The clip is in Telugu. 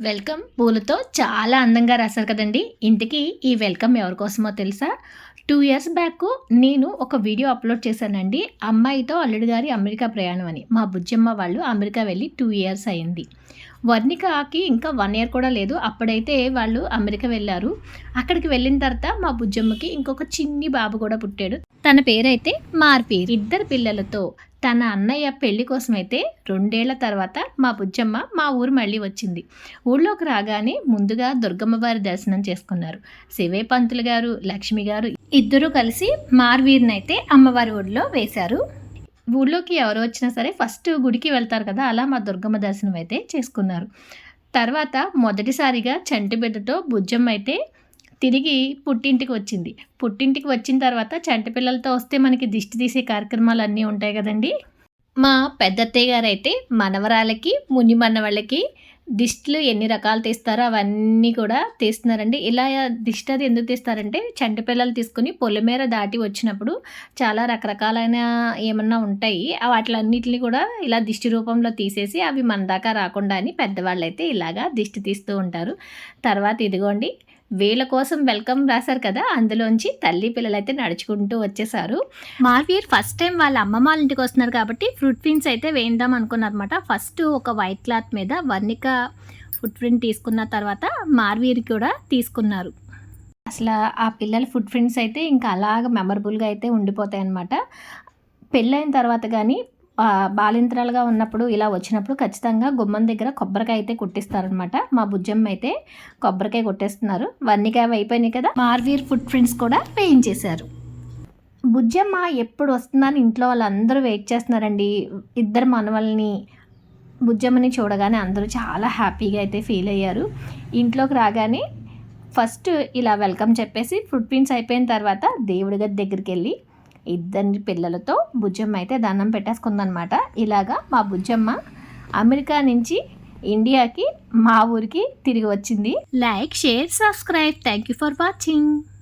వెల్కమ్. పూలతో చాలా అందంగా రాశారు కదండి. ఇంతకీ ఈ వెల్కమ్ ఎవరి కోసమో తెలుసా? టూ ఇయర్స్ బ్యాక్ నేను ఒక వీడియో అప్లోడ్ చేశానండి. అమ్మాయితో అల్లుడు గారి అమెరికా ప్రయాణం అని. మా బుజ్జమ్మ వాళ్ళు అమెరికా వెళ్ళి టూ ఇయర్స్ అయింది. వర్ణికకి ఇంకా వన్ ఇయర్ కూడా లేదు. అప్పుడైతే వాళ్ళు అమెరికా వెళ్ళారు. అక్కడికి వెళ్ళిన తర్వాత మా బుజ్జమ్మకి ఇంకొక చిన్ని బాబు కూడా పుట్టాడు. తన పేరైతే మార్పి ఇద్దరు పిల్లలతో తన అన్నయ్య పెళ్ళి కోసం అయితే రెండేళ్ళ తర్వాత మా బుజ్జమ్మ మా ఊరు మళ్ళీ వచ్చింది. ఊళ్ళోకి రాగానే ముందుగా దుర్గమ్మ వారి దర్శనం చేసుకున్నారు. శివే పంతులు గారు లక్ష్మి గారు ఇద్దరూ కలిసి మార్వీర్ని అయితే అమ్మవారి ఊళ్ళో వేశారు. ఊళ్ళోకి ఎవరు వచ్చినా సరే ఫస్ట్ గుడికి వెళ్తారు కదా అలా మా దుర్గమ్మ దర్శనం అయితే చేసుకున్నారు. తర్వాత మొదటిసారిగా చంటి బిడ్డతో బుజ్జమ్మ అయితే తిరిగి పుట్టింటికి వచ్చింది. పుట్టింటికి వచ్చిన తర్వాత చంటి పిల్లలతో వస్తే మనకి దిష్టి తీసే కార్యక్రమాలు అన్నీ ఉంటాయి కదండి. మా పెద్దత్తయ్య గారు అయితే మనవరాలకి ముని మనవాళ్ళకి దిష్టిలు ఎన్ని రకాలు తీస్తారో అవన్నీ కూడా తీస్తున్నారండి. ఇలా దిష్టి అది ఎందుకు తీస్తారంటే చంటి పిల్లలు తీసుకుని పొలిమేర దాటి వచ్చినప్పుడు చాలా రకరకాలైన ఏమన్నా ఉంటాయి. వాటిలన్నిటిని కూడా ఇలా దిష్టి రూపంలో తీసేసి అవి మన దాకా రాకుండా అని పెద్దవాళ్ళు అయితే ఇలాగా దిష్టి తీస్తూ ఉంటారు. తర్వాత ఇదిగోండి వీళ్ళ కోసం వెల్కమ్ రాశారు కదా అందులోంచి తల్లి పిల్లలు అయితే నడుచుకుంటూ వచ్చేసారు. మార్వీర్ ఫస్ట్ టైం వాళ్ళ అమ్మమ్మ వాళ్ళ ఇంటికి వస్తున్నారు కాబట్టి ఫ్రూట్ ప్రింట్స్ అయితే వేయిందాం అనుకున్నారన్నమాట. ఫస్ట్ ఒక వైట్ క్లాత్ మీద వర్ణిక ఫుట్ ప్రింట్ తీసుకున్న తర్వాత మార్వీర్ కూడా తీసుకున్నారు. అసలు ఆ పిల్లల ఫుట్ ప్రింట్స్ అయితే ఇంకా అలాగ మెమరబుల్గా అయితే ఉండిపోతాయి అన్నమాట పెళ్ళైన తర్వాత కానీ బాలింతరాలుగా ఉన్నప్పుడు ఇలా వచ్చినప్పుడు ఖచ్చితంగా గుమ్మం దగ్గర కొబ్బరికాయ అయితే కుట్టిస్తారనమాట మా బుజ్జమ్మ అయితే కొబ్బరికాయ కొట్టేస్తున్నారు. వన్నికాయ అయిపోయినాయి కదా మార్వీర్ ఫుట్ ప్రింట్స్ కూడా వేయించేశారు. బుజ్జమ్మ ఎప్పుడు వస్తుందని ఇంట్లో వాళ్ళందరూ వెయిట్ చేస్తున్నారండి. ఇద్దరు మనవల్ని బుజ్జమ్మని చూడగానే అందరూ చాలా హ్యాపీగా అయితే ఫీల్ అయ్యారు. ఇంట్లోకి రాగానే ఫస్ట్ ఇలా వెల్కమ్ చెప్పేసి ఫుడ్ ప్రింట్స్ అయిపోయిన తర్వాత దేవుడి గది దగ్గరికి వెళ్ళి ఇద్దరి పిల్లలతో బుజ్జమ్మ అయితే దండం పెట్టేసుకుందనమాట. ఇలాగా మా బుజ్జమ్మ అమెరికా నుంచి ఇండియాకి మా ఊరికి తిరిగి వచ్చింది. Like share subscribe. Thank you for watching.